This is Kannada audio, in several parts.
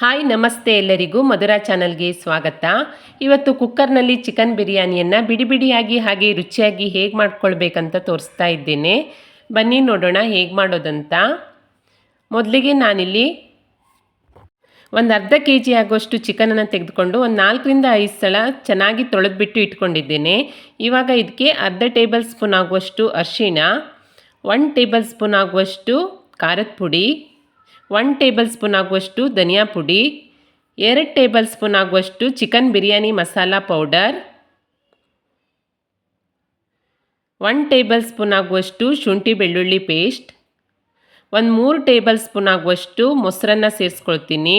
ಹಾಯ್, ನಮಸ್ತೆ ಎಲ್ಲರಿಗೂ ಮಧುರಾ ಚಾನಲ್ಗೆ ಸ್ವಾಗತ. ಇವತ್ತು ಕುಕ್ಕರ್ನಲ್ಲಿ ಚಿಕನ್ ಬಿರಿಯಾನಿಯನ್ನು ಬಿಡಿ ಬಿಡಿಯಾಗಿ ಹಾಗೆ ರುಚಿಯಾಗಿ ಹೇಗೆ ಮಾಡ್ಕೊಳ್ಬೇಕಂತ ತೋರಿಸ್ತಾ ಇದ್ದೇನೆ. ಬನ್ನಿ ನೋಡೋಣ ಹೇಗೆ ಮಾಡೋದಂತ. ಮೊದಲಿಗೆ ನಾನಿಲ್ಲಿ ಒಂದು ಅರ್ಧ ಕೆ ಜಿ ಆಗುವಷ್ಟು ಚಿಕನನ್ನು ತೆಗೆದುಕೊಂಡು ಒಂದು ನಾಲ್ಕರಿಂದ ಐದು ಸಲ ಚೆನ್ನಾಗಿ ತೊಳೆದ್ಬಿಟ್ಟು ಇಟ್ಕೊಂಡಿದ್ದೇನೆ. ಇವಾಗ ಇದಕ್ಕೆ ಅರ್ಧ ಟೇಬಲ್ ಸ್ಪೂನ್ ಆಗುವಷ್ಟು ಅರಿಶಿಣ, ಒನ್ ಟೇಬಲ್ ಸ್ಪೂನ್ ಆಗುವಷ್ಟು ಖಾರದ ಪುಡಿ ಒನ್ ಟೇಬಲ್ ಸ್ಪೂನ್ ಆಗುವಷ್ಟು ಧನಿಯಾ ಪುಡಿ, ಎರಡು ಟೇಬಲ್ ಸ್ಪೂನ್ ಆಗುವಷ್ಟು chicken biryani masala powder one tablespoon ಆಗುವಷ್ಟು ಶುಂಠಿ ಬೆಳ್ಳುಳ್ಳಿ ಪೇಸ್ಟ್ ಒಂದು ಮೂರು ಟೇಬಲ್ ಸ್ಪೂನ್ ಆಗುವಷ್ಟು ಮೊಸರನ್ನ ಸೇರಿಸ್ಕೊಳ್ತೀನಿ.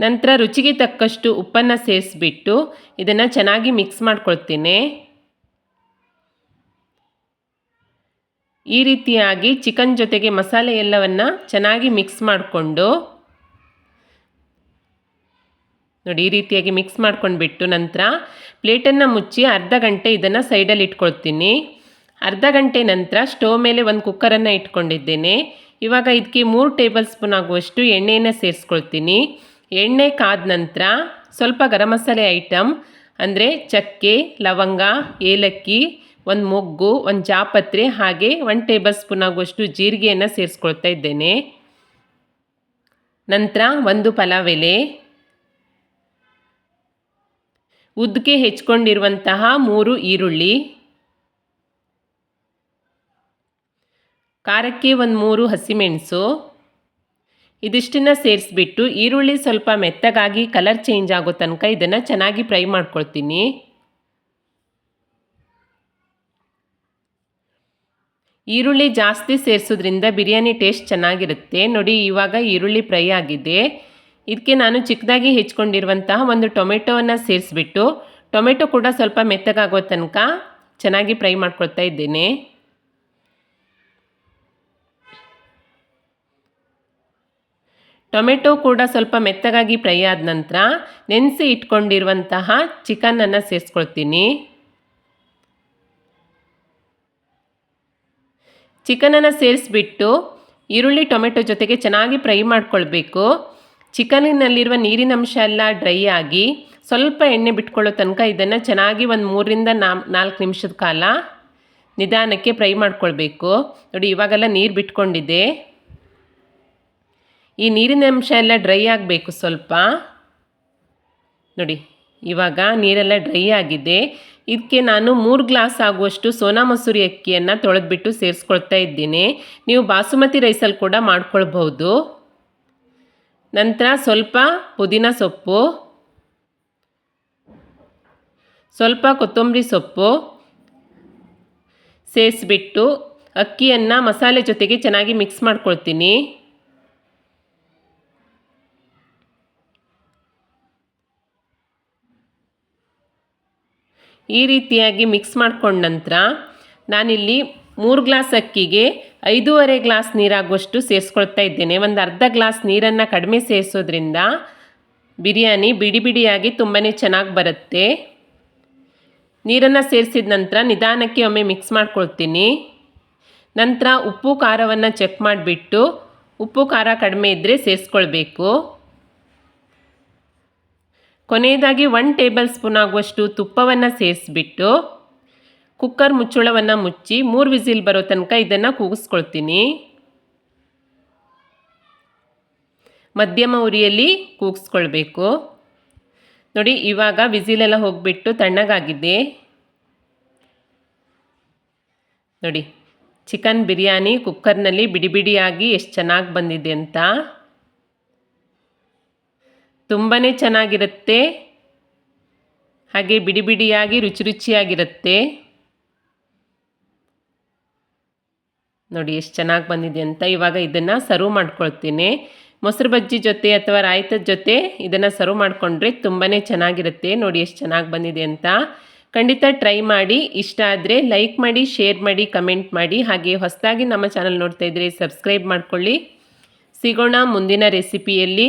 ನಂತರ ರುಚಿಗೆ ತಕ್ಕಷ್ಟು ಉಪ್ಪನ್ನು ಸೇರಿಸ್ಬಿಟ್ಟು ಇದನ್ನು ಚೆನ್ನಾಗಿ ಮಿಕ್ಸ್ ಮಾಡ್ಕೊಳ್ತೀನಿ. ಈ ರೀತಿಯಾಗಿ ಚಿಕನ್ ಜೊತೆಗೆ ಮಸಾಲೆ ಎಲ್ಲವನ್ನು ಚೆನ್ನಾಗಿ ಮಿಕ್ಸ್ ಮಾಡಿಕೊಂಡು, ನೋಡಿ ಈ ರೀತಿಯಾಗಿ ಮಿಕ್ಸ್ ಮಾಡ್ಕೊಂಡ್ಬಿಟ್ಟು ನಂತರ ಪ್ಲೇಟನ್ನು ಮುಚ್ಚಿ ಅರ್ಧ ಗಂಟೆ ಇದನ್ನು ಸೈಡಲ್ಲಿ ಇಟ್ಕೊಳ್ತೀನಿ. ಅರ್ಧ ಗಂಟೆ ನಂತರ ಸ್ಟೋವ್ ಮೇಲೆ ಒಂದು ಕುಕ್ಕರನ್ನು ಇಟ್ಕೊಂಡಿದ್ದೇನೆ. ಇವಾಗ ಇದಕ್ಕೆ ಮೂರು ಟೇಬಲ್ ಸ್ಪೂನ್ ಆಗುವಷ್ಟು ಎಣ್ಣೆಯನ್ನು ಸೇರಿಸ್ಕೊಳ್ತೀನಿ. ಎಣ್ಣೆ ಕಾದ ನಂತರ ಸ್ವಲ್ಪ ಗರಂ ಮಸಾಲೆ ಐಟಮ್, ಅಂದರೆ ಚಕ್ಕೆ, ಲವಂಗ, ಏಲಕ್ಕಿ ಒಂದು ಮೊಗ್ಗು, ಒಂದು ಜಾಪತ್ರೆ ಹಾಗೆ ಒನ್ ಟೇಬಲ್ ಸ್ಪೂನ್ ಆಗುವಷ್ಟು ಜೀರಿಗೆಯನ್ನು ಸೇರಿಸ್ಕೊಳ್ತಾ ಇದ್ದೇನೆ. ನಂತರ ಒಂದು ಪಲಾವ್ ಎಲೆ ಉದ್ದಕ್ಕೆ ಹೆಚ್ಕೊಂಡಿರುವಂತಹ ಮೂರು ಈರುಳ್ಳಿ. ಖಾರಕ್ಕೆ ಒಂದು ಮೂರು ಹಸಿಮೆಣಸು. ಇದಿಷ್ಟನ್ನು ಸೇರಿಸ್ಬಿಟ್ಟು ಈರುಳ್ಳಿ ಸ್ವಲ್ಪ ಮೆತ್ತಗಾಗಿ ಕಲರ್ ಚೇಂಜ್ ಆಗೋ ತನಕ ಇದನ್ನು ಚೆನ್ನಾಗಿ ಫ್ರೈ ಮಾಡ್ಕೊಳ್ತೀನಿ. ಈರುಳ್ಳಿ ಜಾಸ್ತಿ ಸೇರಿಸೋದ್ರಿಂದ ಬಿರಿಯಾನಿ ಟೇಸ್ಟ್ ಚೆನ್ನಾಗಿರುತ್ತೆ. ನೋಡಿ, ಇವಾಗ ಈರುಳ್ಳಿ ಫ್ರೈ ಆಗಿದೆ. ಇದಕ್ಕೆ ನಾನು ಚಿಕ್ಕದಾಗಿ ಹೆಚ್ಕೊಂಡಿರುವಂತಹ ಒಂದು ಟೊಮೆಟೊವನ್ನು ಸೇರಿಸ್ಬಿಟ್ಟು, ಟೊಮೆಟೊ ಕೂಡ ಸ್ವಲ್ಪ ಮೆತ್ತಗಾಗೋ ತನಕ ಚೆನ್ನಾಗಿ ಫ್ರೈ ಮಾಡ್ಕೊಳ್ತಾ ಇದ್ದೇನೆ. ಟೊಮೆಟೊ ಕೂಡ ಸ್ವಲ್ಪ ಮೆತ್ತಗಾಗಿ ಫ್ರೈ ಆದ ನಂತರ ನೆನೆಸಿ ಇಟ್ಕೊಂಡಿರುವಂತಹ ಚಿಕನನ್ನು ಸೇರಿಸ್ಕೊಳ್ತೀನಿ. ಚಿಕನನ್ನು ಸೇರಿಸ್ಬಿಟ್ಟು ಈರುಳ್ಳಿ, ಟೊಮೆಟೊ ಜೊತೆಗೆ ಚೆನ್ನಾಗಿ ಫ್ರೈ ಮಾಡಿಕೊಳ್ಬೇಕು. ಚಿಕನಿನಲ್ಲಿರುವ ನೀರಿನ ಅಂಶ ಎಲ್ಲ ಡ್ರೈ ಆಗಿ ಸ್ವಲ್ಪ ಎಣ್ಣೆ ಬಿಟ್ಕೊಳ್ಳೋ ತನಕ ಇದನ್ನು ಚೆನ್ನಾಗಿ ಒಂದು ಮೂರರಿಂದ ನಾಲ್ಕು ನಿಮಿಷದ ಕಾಲ ನಿಧಾನಕ್ಕೆ ಫ್ರೈ ಮಾಡ್ಕೊಳ್ಬೇಕು. ನೋಡಿ, ಇವಾಗೆಲ್ಲ ನೀರು ಬಿಟ್ಕೊಂಡಿದೆ. ಈ ನೀರಿನ ಅಂಶ ಎಲ್ಲ ಡ್ರೈ ಆಗಬೇಕು ಸ್ವಲ್ಪ. ನೋಡಿ ಇವಾಗ ನೀರೆಲ್ಲ ಡ್ರೈ ಆಗಿದೆ. ಇದಕ್ಕೆ ನಾನು ಮೂರು ಗ್ಲಾಸ್ ಆಗುವಷ್ಟು ಸೋನಾ ಮಸೂರಿ ಅಕ್ಕಿಯನ್ನು ತೊಳೆದ್ಬಿಟ್ಟು ಸೇರಿಸ್ಕೊಳ್ತಾ ಇದ್ದೀನಿ. ನೀವು ಬಾಸುಮತಿ ರೈಸಲ್ಲಿ ಕೂಡ ಮಾಡ್ಕೊಳ್ಬಹುದು. ನಂತರ ಸ್ವಲ್ಪ ಪುದೀನ ಸೊಪ್ಪು, ಸ್ವಲ್ಪ ಕೊತ್ತಂಬರಿ ಸೊಪ್ಪು ಸೇರಿಸ್ಬಿಟ್ಟು ಅಕ್ಕಿಯನ್ನು ಮಸಾಲೆ ಜೊತೆಗೆ ಚೆನ್ನಾಗಿ ಮಿಕ್ಸ್ ಮಾಡ್ಕೊಳ್ತೀನಿ. ಈ ರೀತಿಯಾಗಿ ಮಿಕ್ಸ್ ಮಾಡ್ಕೊಂಡ ನಂತರ ನಾನಿಲ್ಲಿ ಮೂರು ಗ್ಲಾಸ್ ಅಕ್ಕಿಗೆ ಐದೂವರೆ ಗ್ಲಾಸ್ ನೀರಾಗುವಷ್ಟು ಸೇರಿಸ್ಕೊಳ್ತಾ ಇದ್ದೇನೆ. ಒಂದು ಅರ್ಧ ಗ್ಲಾಸ್ ನೀರನ್ನು ಕಡಿಮೆ ಸೇರಿಸೋದ್ರಿಂದ ಬಿರಿಯಾನಿ ಬಿಡಿ ಬಿಡಿಯಾಗಿ ತುಂಬಾ ಚೆನ್ನಾಗಿ ಬರುತ್ತೆ. ನೀರನ್ನು ಸೇರಿಸಿದ ನಂತರ ನಿಧಾನಕ್ಕೆ ಒಮ್ಮೆ ಮಿಕ್ಸ್ ಮಾಡ್ಕೊಳ್ತೀನಿ. ನಂತರ ಉಪ್ಪು, ಖಾರವನ್ನು ಚೆಕ್ ಮಾಡಿಬಿಟ್ಟು ಉಪ್ಪು, ಖಾರ ಕಡಿಮೆ ಇದ್ದರೆ ಸೇರಿಸ್ಕೊಳ್ಬೇಕು. ಕೊನೆಯದಾಗಿ ಒನ್ ಟೇಬಲ್ ಸ್ಪೂನ್ ಆಗುವಷ್ಟು ತುಪ್ಪವನ್ನು ಸೇರಿಸ್ಬಿಟ್ಟು ಕುಕ್ಕರ್ ಮುಚ್ಚಳವನ್ನು ಮುಚ್ಚಿ ಮೂರು ವಿಸಿಲ್ ಬರೋ ತನಕ ಇದನ್ನು ಕೂಗಿಸ್ಕೊಳ್ತೀನಿ. ಮಧ್ಯಮ ಉರಿಯಲ್ಲಿ ಕೂಗಿಸ್ಕೊಳ್ಬೇಕು. ನೋಡಿ, ಇವಾಗ ವಿಸಿಲೆಲ್ಲ ಹೋಗಿಬಿಟ್ಟು ತಣ್ಣಗಾಗಿದೆ. ನೋಡಿ, ಚಿಕನ್ ಬಿರಿಯಾನಿ ಕುಕ್ಕರ್ನಲ್ಲಿ ಬಿಡಿ ಬಿಡಿಯಾಗಿ ಎಷ್ಟು ಚೆನ್ನಾಗಿ ಬಂದಿದೆ ಅಂತ. ತುಂಬಾ ಚೆನ್ನಾಗಿರುತ್ತೆ. ಹಾಗೆ ಬಿಡಿ ಬಿಡಿಯಾಗಿ, ರುಚಿ ರುಚಿಯಾಗಿರುತ್ತೆ. ನೋಡಿ ಎಷ್ಟು ಚೆನ್ನಾಗಿ ಬಂದಿದೆ ಅಂತ. ಇವಾಗ ಇದನ್ನು ಸರ್ವ್ ಮಾಡ್ಕೊಳ್ತೀನಿ. ಮೊಸರು ಬಜ್ಜಿ ಜೊತೆ ಅಥವಾ ರಾಯ್ತದ ಜೊತೆ ಇದನ್ನು ಸರ್ವ್ ಮಾಡಿಕೊಂಡ್ರೆ ತುಂಬಾ ಚೆನ್ನಾಗಿರುತ್ತೆ. ನೋಡಿ ಎಷ್ಟು ಚೆನ್ನಾಗಿ ಬಂದಿದೆ ಅಂತ. ಖಂಡಿತ ಟ್ರೈ ಮಾಡಿ. ಇಷ್ಟ ಆದರೆ ಲೈಕ್ ಮಾಡಿ ಶೇರ್ ಮಾಡಿ ಕಮೆಂಟ್ ಮಾಡಿ. ಹಾಗೆ ಹೊಸದಾಗಿ ನಮ್ಮ ಚಾನಲ್ ನೋಡ್ತಾ ಇದ್ದರೆ ಸಬ್ಸ್ಕ್ರೈಬ್ ಮಾಡಿಕೊಳ್ಳಿ. ಸಿಗೋಣ ಮುಂದಿನ ರೆಸಿಪಿಯಲ್ಲಿ